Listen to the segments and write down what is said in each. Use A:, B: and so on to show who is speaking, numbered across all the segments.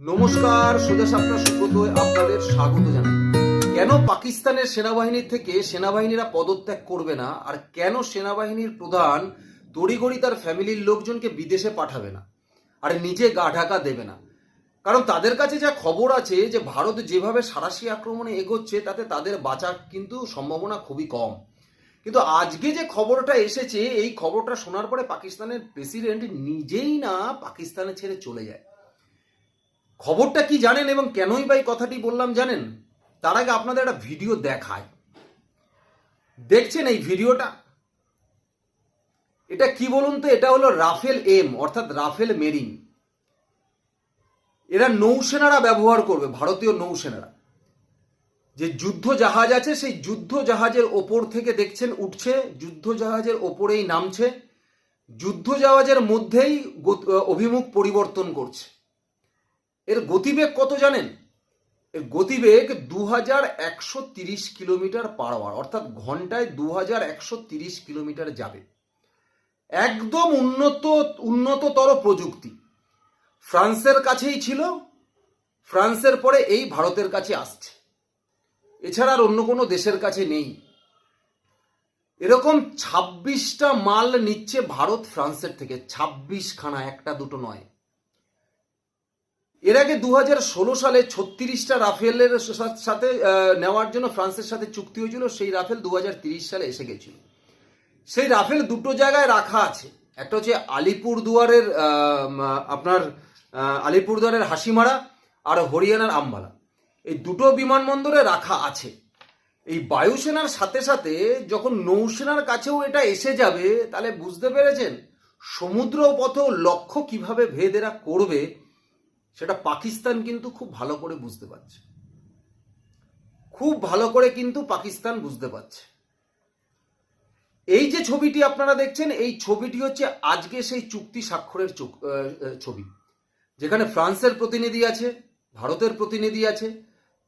A: নমস্কার, সোজা সাপটা সুব্রত আপনাদের স্বাগত জানাই। কেন পাকিস্তানের সেনাবাহিনীর থেকে সেনাবাহিনীরা পদত্যাগ করবে না? আর কেন সেনাবাহিনীর প্রধান তড়িগড়ি তার ফ্যামিলির লোকজনকে বিদেশে পাঠাবে না? আর নিজে গা ঢাকা দেবে না? কারণ তাদের কাছে যা খবর আছে যে ভারত যেভাবে সারাশি আক্রমণে এগোচ্ছে, তাতে তাদের বাঁচার কিন্তু সম্ভাবনা খুবই কম। কিন্তু আজকে যে খবরটা এসেছে, এই খবরটা শোনার পরে পাকিস্তানের প্রেসিডেন্ট নিজেই না পাকিস্তানে ছেড়ে চলে যায়। খবরটা কি জানেন এবং কেনই বা এই কথাটি বললাম জানেন? তার আগে আপনাদের একটা ভিডিও দেখায় দেখছেন এই ভিডিওটা? এটা কি বলুন তো? এটা হলো রাফেল এম, অর্থাৎ রাফেল মেরিন। এরা নৌসেনারা ব্যবহার করবে, ভারতীয় নৌসেনারা। যে যুদ্ধ জাহাজ আছে, সেই যুদ্ধ জাহাজের ওপর থেকে দেখছেন, উঠছে, যুদ্ধ জাহাজের ওপরেই নামছে। যুদ্ধ জাহাজের মধ্যেই অভিমুখ পরিবর্তন করছে। এর গতিবেগ কত জানেন? এর গতিবেগ দু হাজার একশো তিরিশ কিলোমিটার পার আওয়ার অর্থাৎ ঘন্টায় দু হাজার একশো তিরিশ কিলোমিটার যাবে। একদম উন্নত, উন্নততর প্রযুক্তি। ফ্রান্সের কাছেই ছিল, ফ্রান্সের পরে এই ভারতের কাছে আসছে। এছাড়া আর অন্য কোনো দেশের কাছে নেই। এরকম ছাব্বিশটা মাল নিচ্ছে ভারত ফ্রান্সের থেকে ছাব্বিশ খানা একটা দুটো নয়। এর আগে দু হাজার ষোলো সালে ছত্রিশটা রাফেলের সাথে নেওয়ার জন্য ফ্রান্সের সাথে চুক্তি হয়েছিল সেই রাফেল দু সালে এসে গেছিল। সেই রাফেল দুটো জায়গায় রাখা আছে। একটা হচ্ছে আলিপুর দুয়ারের আপনার আহ, আলিপুরদুয়ারের হাসিমারা আর হরিয়ানার আম্বালা। এই দুটো বিমানবন্দরে রাখা আছে। এই বায়ুসেনার সাথে সাথে যখন নৌসেনার কাছেও এটা এসে যাবে তাহলে বুঝতে পেরেছেন সমুদ্র পথেও লক্ষ্য কীভাবে ভেদ এরা করবে সেটা পাকিস্তান কিন্তু খুব ভালো করে বুঝতে পারছে। খুব ভালো করে কিন্তু পাকিস্তান বুঝতে পারছে। এই যে ছবিটি আপনারা দেখছেন, এই ছবিটি হচ্ছে আজকে সেই চুক্তি স্বাক্ষরের ছবি। যেখানে ফ্রান্সের প্রতিনিধি আছে, ভারতের প্রতিনিধি আছে,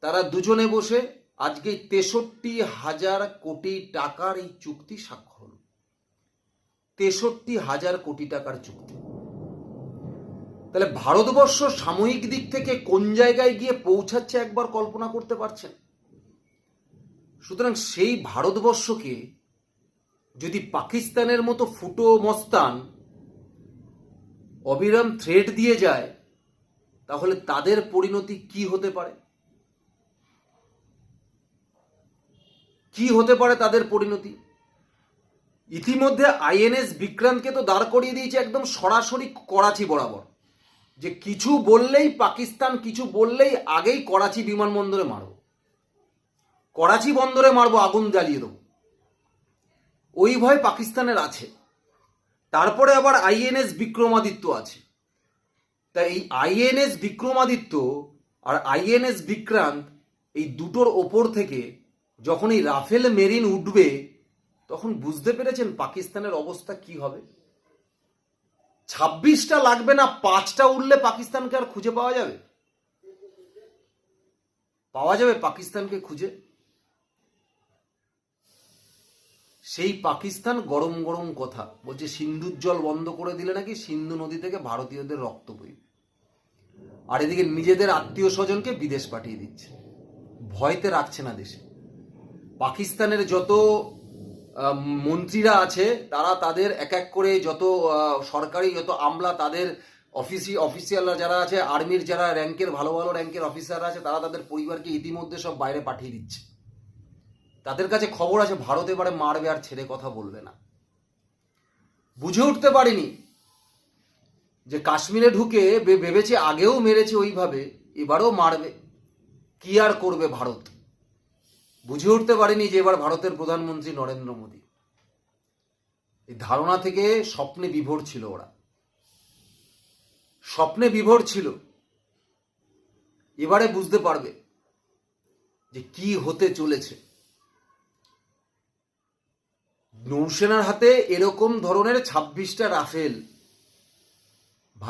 A: তারা দুজনে বসে আজকে তেষট্টি হাজার কোটি টাকার এই চুক্তি স্বাক্ষর হলো। তেষট্টি হাজার কোটি টাকার চুক্তি। তাহলে ভারতবর্ষ সাময়িক দিক থেকে কোন জায়গায় গিয়ে পৌঁছাচ্ছে একবার কল্পনা করতে পারছেন? সুতরাং সেই ভারতবর্ষকে যদি পাকিস্তানের মতো ফুটো মস্তান, অবিরাম থ্রেড দিয়ে যায়, তাহলে তাদের পরিণতি কি হতে পারে? কি হতে পারে তাদের পরিণতি? ইতিমধ্যে আইএনএস বিক্রান্তকে তো দাঁড় করিয়ে দিয়েছে একদম সরাসরি করাচি বরাবর। যে কিছু বললেই পাকিস্তান, কিছু বললেই আগেই করাচি বিমানবন্দরে মারব। করাচি বন্দরে মারবো, আগুন জ্বালিয়ে দেবো। ওই ভয় পাকিস্তানের আছে। তারপরে আবার আইএনএস বিক্রমাদিত্য আছে। তাই এই আইএনএস বিক্রমাদিত্য আর আইএনএস বিক্রান্ত এই দুটোর ওপর থেকে যখন এই রাফেল মেরিন উঠবে, তখন বুঝতে পেরেছেন পাকিস্তানের অবস্থা কি হবে? ছাব্বিশটা লাগবে না, পাঁচটা উঠলে পাকিস্তানকে আর খুঁজে পাওয়া যাবে? পাওয়া যাবে পাকিস্তানকে খুঁজে? সেই পাকিস্তান গরম গরম কথা। বলছে, সিন্ধুর জল বন্ধ করে দিলে নাকি সিন্ধু নদী থেকে ভারতীয়দের রক্ত বইবে। আর এদিকে নিজেদের আত্মীয় স্বজনকে বিদেশ পাঠিয়ে দিচ্ছে। ভয়তে রাখছে না দেশে। পাকিস্তানের যত মন্ত্রীরা আছে, তারা তাদের এক এক করে যত সরকারি যত আমলা তাদের অফিসি অফিসিয়ালরা যারা আছে আর্মির যারা র্যাঙ্কের ভালো ভালো র্যাঙ্কের অফিসাররা আছে, তারা তাদের পরিবারকে ইতিমধ্যে সব বাইরে পাঠিয়ে দিচ্ছে। তাদের কাছে খবর আছে, ভারত এবারে মারবে আর ছেড়ে কথা বলবে না। বুঝে উঠতে পারিনি যে কাশ্মীরে ঢুকে ভেবেছে আগেও মেরেছে ওইভাবে, এবারও মারবে। কি আর করবে ভারত? বুঝে উঠতে পারেনি যে এবার ভারতের প্রধানমন্ত্রী নরেন্দ্র মোদী। এই ধারণা থেকে স্বপ্নে বিভোর ছিল ওরা। স্বপ্নে বিভোর ছিল। এবারে বুঝতে পারবে যে কি হতে চলেছে। নৌসেনার হাতে এরকম ধরনের ছাব্বিশটা রাফেল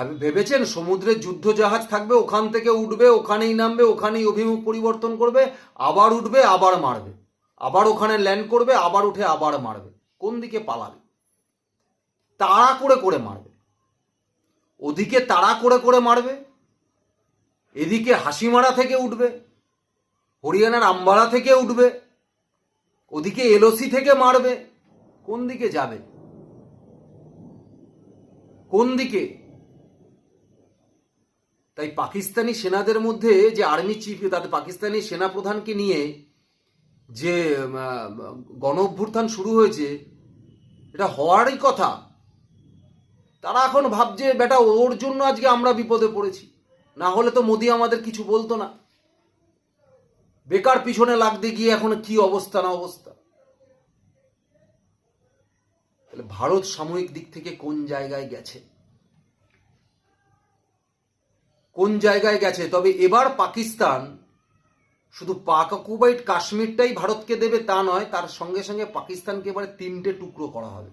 A: ভেবেছেন সমুদ্রের যুদ্ধ জাহাজ থাকবে, ওখান থেকে উঠবে, ওখানেই নামবে, ওখানেই অভিমুখ পরিবর্তন করবে, আবার উঠবে, আবার মারবে। আবার ওখানে ল্যান্ড করবে, আবার উঠে আবার মারবে। কোন দিকে পালাবে? তাড়া করে করে মারবে। ওদিকে তাড়া করে করে মারবে। এদিকে হাসিমারা থেকে উঠবে। হরিয়ানার আম্বালা থেকে উঠবে। ওদিকে এলওসি থেকে মারবে। কোন দিকে যাবে? কোন দিকে? তাই পাকিস্তানি সেনাদের মধ্যে যে আর্মি চিফ তাদের পাকিস্তানি সেনা প্রধানকে নিয়ে যে গণ অভ্যুত্থান শুরু হয়েছে, এটা হওয়ারই কথা। তারা এখন ভাবছে, বেটা, ওর জন্য আজকে আমরা বিপদে পড়েছি। না হলে তো মোদি আমাদের কিছু বলতো না। বেকার পিছনে লাগতে গিয়ে এখন কি অবস্থা না অবস্থা? তাহলে ভারত সাময়িক দিক থেকে কোন জায়গায় গেছে? কোন জায়গায় গেছে? তবে এবার পাকিস্তান শুধু পাক অকুপাইড কাশ্মীরটাই ভারতকে দেবে তা নয়, তার সঙ্গে সঙ্গে পাকিস্তানকে এবারে তিনটে টুকরো করা হবে।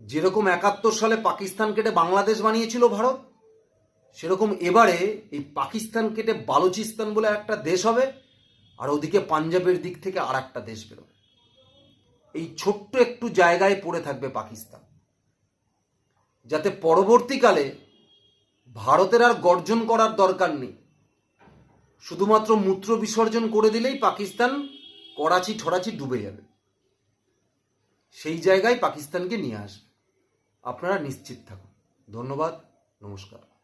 A: যেরকম একাত্তর সালে পাকিস্তান কেটে বাংলাদেশ বানিয়েছিল ভারত, সেরকম এবারে এই পাকিস্তান কেটে বালুচিস্তান বলে একটা দেশ হবে, আর ওদিকে পাঞ্জাবের দিক থেকে আর একটা দেশ বেরোবে। এই ছোট্ট একটু জায়গায় পড়ে থাকবে পাকিস্তান, যাতে পরবর্তীকালে ভারতের আর গর্জন করার দরকার নেই। শুধুমাত্র মূত্র বিসর্জন করে দিলেই পাকিস্তান করাচি ঠরাচি ডুবে যাবে। সেই জায়গায় পাকিস্তানকে নিয়ে আসবে। আপনারা নিশ্চিত থাকুন। ধন্যবাদ, নমস্কার।